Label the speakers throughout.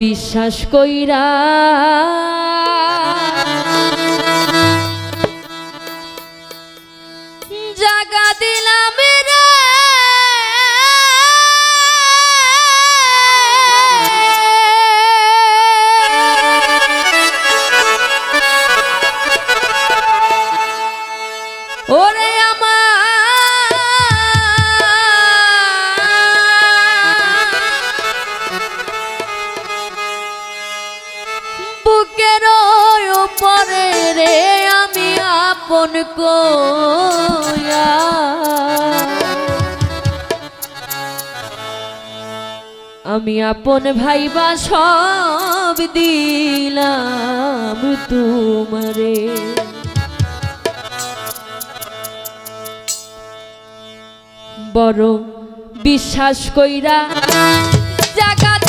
Speaker 1: বিশ্বাস কইরা পরে রে আমি আপন আমি আপন ভাইবা সব দিলাম তোমারে। বড় বিশ্বাস কইরা জাগাত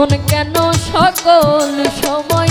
Speaker 1: এখন কেন সকল সময়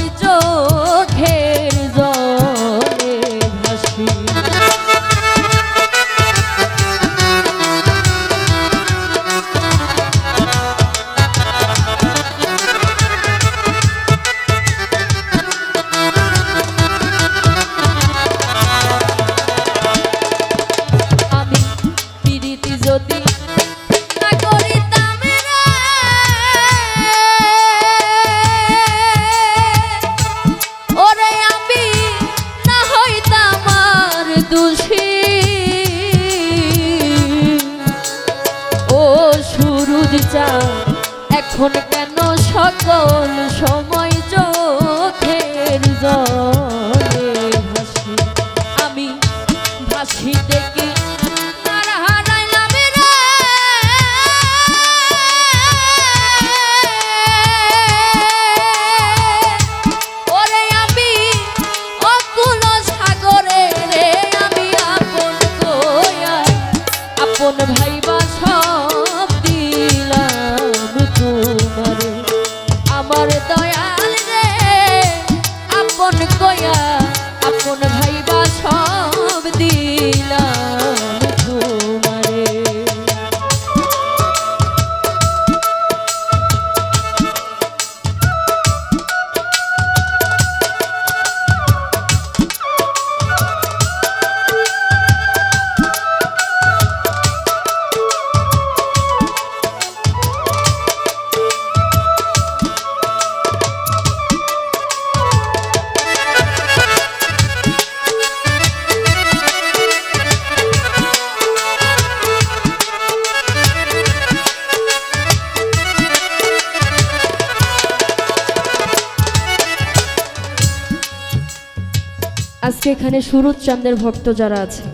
Speaker 1: আজকে এখানে সুরজ চান্দের ভক্ত যারা আছে,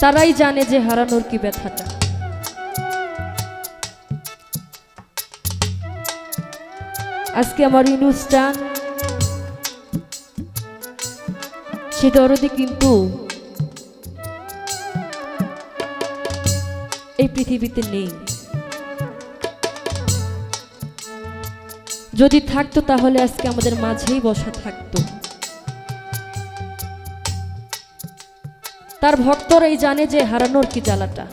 Speaker 1: তারাই জানে যে হারানোর কি ব্যথাটা। আজকে আমার অনুষ্ঠান সে দরদি কিন্তু এই পৃথিবীতে নেই। যদি থাকতো, তাহলে আজকে আমাদের মাঝেই বসা থাকতো। তার ভক্তরাই জানে যে হারানোর কি জ্বালাটা।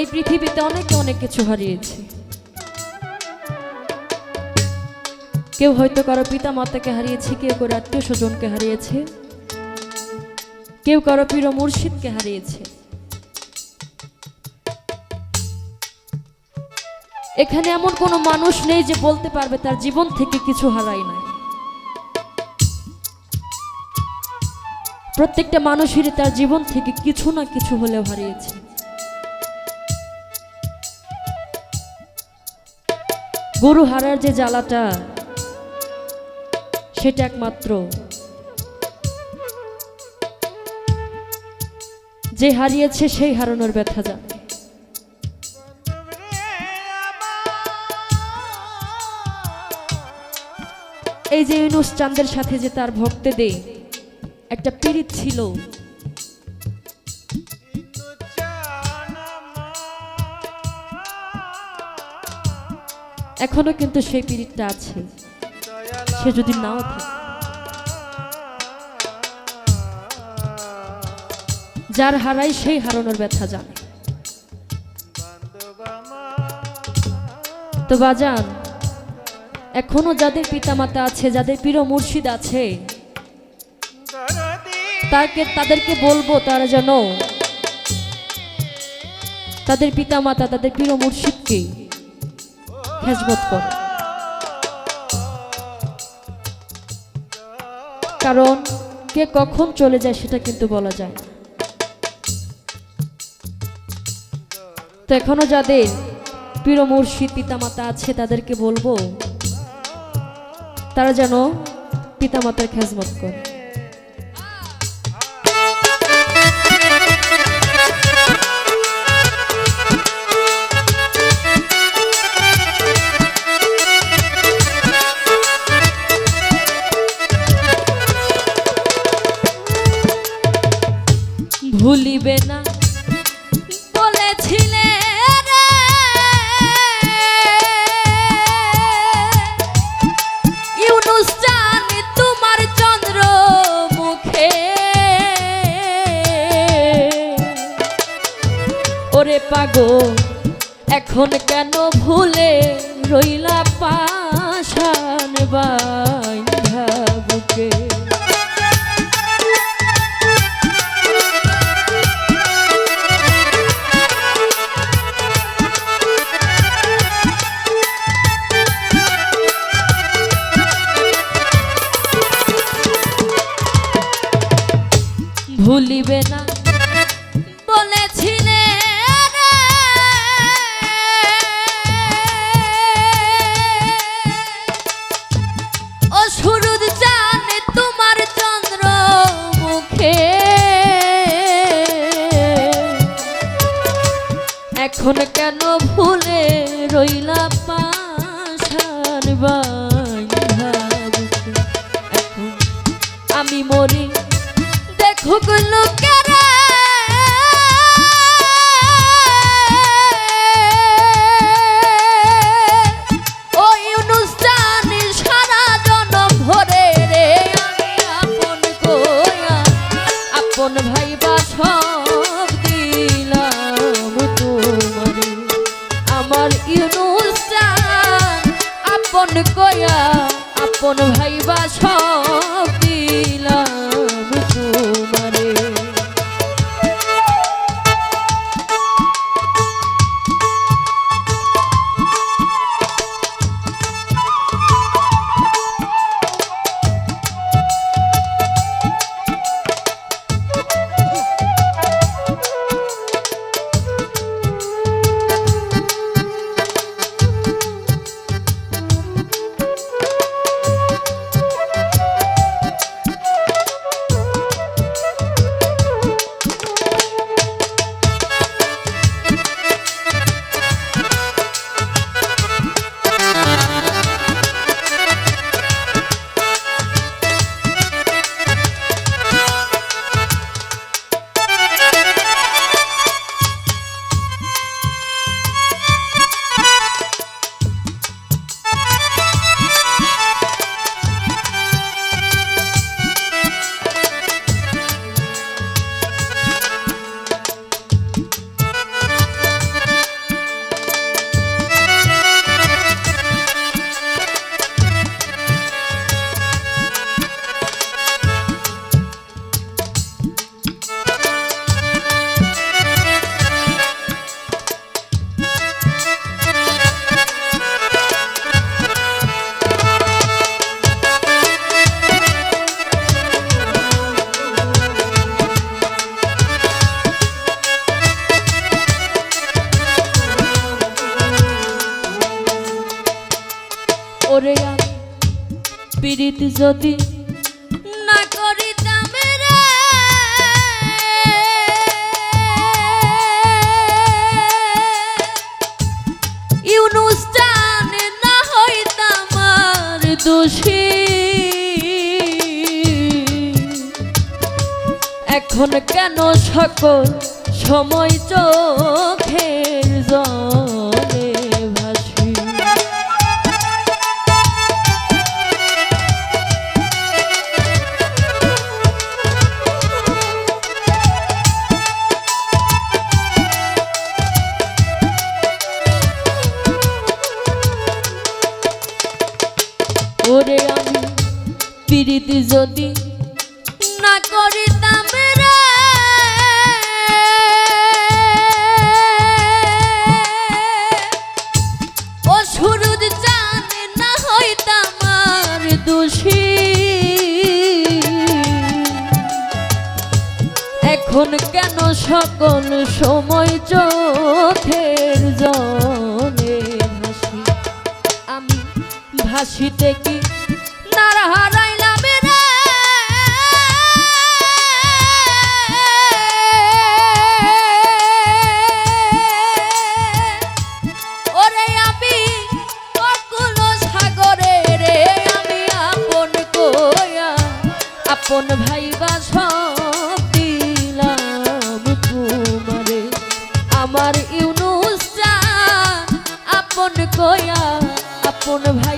Speaker 1: এই পৃথিবীতে অনেকে অনেক কিছু হারিয়েছে। কেউ হয়তো কারও পিতা মাতাকে হারিয়েছে, কেউ কারও আত্মীয় স্বজনকে হারিয়েছে, কেউ কারও প্রিয় মুর্শিদকে হারিয়েছে। এখানে এমন কোনো মানুষ নেই যে বলতে পারবে তার জীবন থেকে কিছু হারাই নাই। প্রত্যেকটা মানুষেরই তার জীবন থেকে কিছু না কিছু হলেও হারিয়েছে। গরু হারার যে জ্বালাটা, সেটা একমাত্র যে হারিয়েছে সেই হারানোর ব্যথা জানে এই যে ইউনুস চাঁদের সাথে যে তার ভক্তদের একটা পীড়িত ছিল। এখনও কিন্তু সেই পীড়িতটা আছে। সে যদি নাও থাকে। যার হারাই সেই হারানোর ব্যথা জানে। তো বাজান এখনও যাদের পিতামাতা আছে, যাদের প্রিয় মুর্শিদ আছে, তাকে তাদেরকে বলব তারা যেন তাদের পিতামাতা, তাদের প্রিয় মুর্শিদকে খেজমত করে। কারণ কে কখন চলে যায় সেটা কিন্তু বলা যায় তো এখনও যাদের প্রিয় মুর্শিদ পিতামাতা আছে, তাদেরকে বলব তারা যেন পিতামাতার খেজমত করে। ওরে পাগো এখন কেন ভুলে রইলা পাশান বাইন্ধা বুকে? ভুলিবে না যদি না করিতাম না দোষী। এখন কেন সকল সময় চোখ কেন সকল সময় চোখের জলে হাসি আমি ভাসিতে কি নারাহারায় কয়া আপন ভাই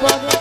Speaker 1: তোরে